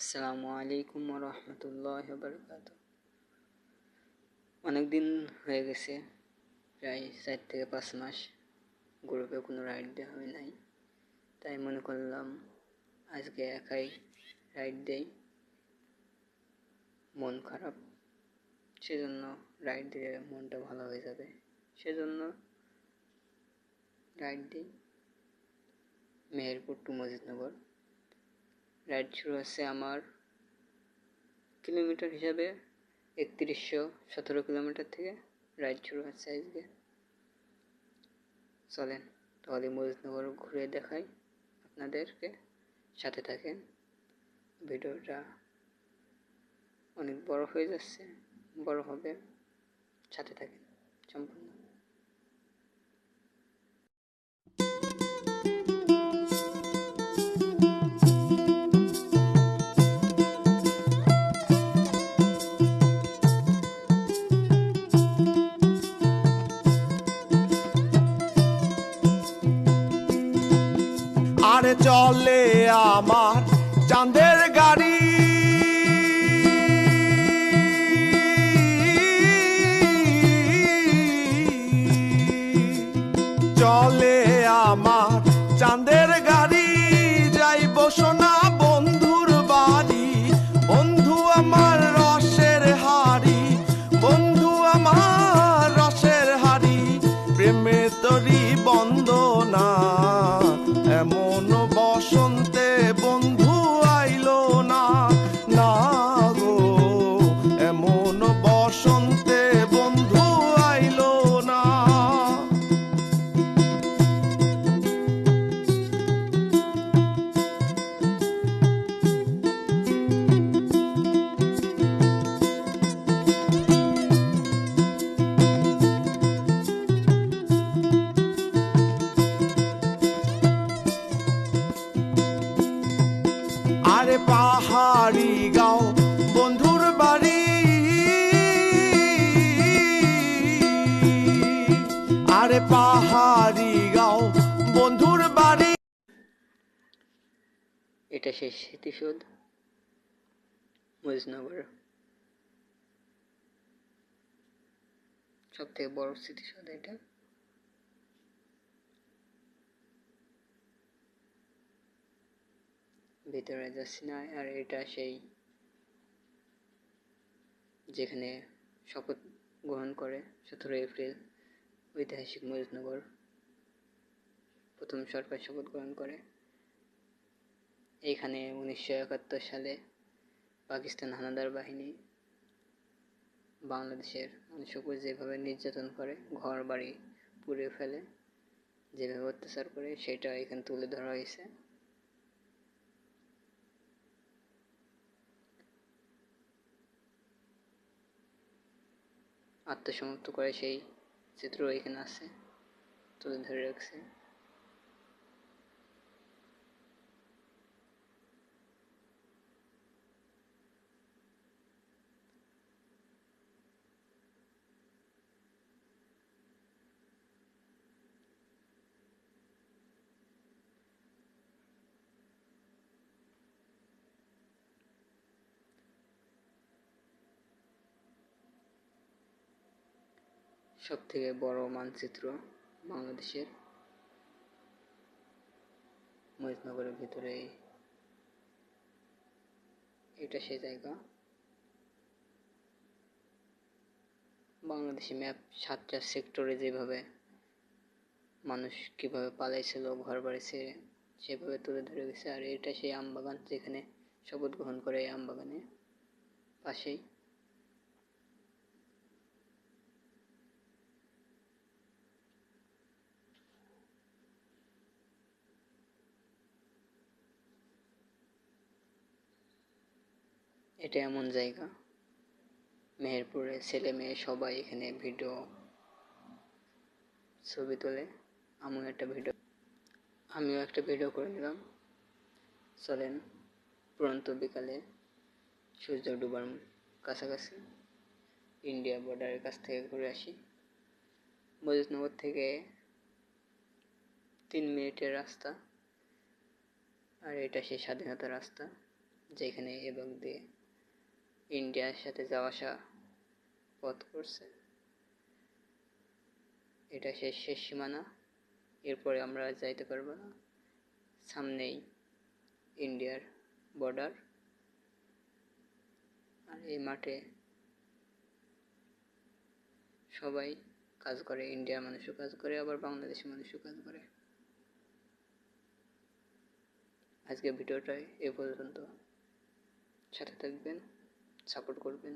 আসসালামু আলাইকুম রহমতুল্লাহ বরকাত অনেক দিন হয়ে গেছে, প্রায় চার থেকে পাঁচ মাস গ্রুপে কোনো রাইড দেওয়া হয় নাই। তাই মনে করলাম আজকে একাই রাইড দেই। মন খারাপ, সেজন্য রাইড দিলে মনটা ভালো হয়ে যাবে। সেজন্য রাইড দিই। মেহেরপুর টু মজিদনগর। রাইড শুরু হচ্ছে আমার কিলোমিটার হিসাবে একত্রিশশো সতেরো কিলোমিটার থেকে রাইড শুরু হচ্ছে আজকে। চলেন, তাহলে মজিদনগর ঘুরে দেখাই আপনাদেরকে। সাথে থাকেন, ভিডিওটা অনেক বড় হয়ে যাচ্ছে, বড় হবে। সাথে থাকেন, সম্পূর্ণ। আরে চলে আমার চাঁদের গাড়ি। চলে আমার পাহাড়ি গাও, বন্ধুর বাড়ি। আরে পাহাড়ি গাও, বন্ধুর বাড়ি। এটা সেই স্মৃতিসৌধ মজিদনগর সব থেকে বড় স্মৃতিসৌধ এটা। ভিতরে যাচ্ছি না, আর এটা সেই যেখানে শপথ গ্রহণ করে সতেরো এপ্রিল ঐতিহাসিক মজিদনগর প্রথম সরকার শপথ গ্রহণ করে। এইখানে উনিশশো একাত্তর সালে পাকিস্তান হানাদার বাহিনী বাংলাদেশের উপর যেভাবে নির্যাতন করে ঘর বাড়ি পুড়ে ফেলে, যেভাবে অত্যাচার করে, সেটা এখানে তুলে ধরা হয়েছে। আত্মসমর্থ করে সেই চিত্র এখানে আছে তুলে ধরে রাখছে। সব থেকে বড় মানচিত্র বাংলাদেশের মহিষনগরের ভিতরে। এটা সেই জায়গা। বাংলাদেশি ম্যাপ সাতটা সেক্টরে যেভাবে মানুষ কীভাবে পালাইছিল, ঘর বাড়ি ছেড়ে সেভাবে তুলে ধরে গেছে। আর এটা সেই আমবাগান যেখানে শপথ গ্রহণ করে এই আমবাগানে পাশেই। এটা এমন জায়গা। মেহেরপুরে ছেলে মেয়ে সবাই এখানে ভিডিও ছবি তোলে। আমিও একটা ভিডিও, আমিও একটা ভিডিও করে নিলাম। চলেন পুরন্ত বিকালে সূর্য ডুবার কাছাকাছি ইন্ডিয়া বর্ডারের কাছ থেকে ঘুরে আসি। মজিদনগর থেকে তিন মিনিটের রাস্তা আর এটা সেই স্বাধীনতা রাস্তা যেখানে এবং দিয়ে ইন্ডিয়ার সাথে যাওয়া আসা পথ করছে। এটা শেষ শেষ সীমানা। এরপরে আমরা যাইতে পারব না। সামনেই ইন্ডিয়ার বর্ডার আর এই মাঠে সবাই কাজ করে ইন্ডিয়ার মানুষও কাজ করে, আবার বাংলাদেশের মানুষও কাজ করে। আজকে ভিডিওটাই এ পর্যন্ত। সাথে থাকবেন। সাপোর্ট করবেন।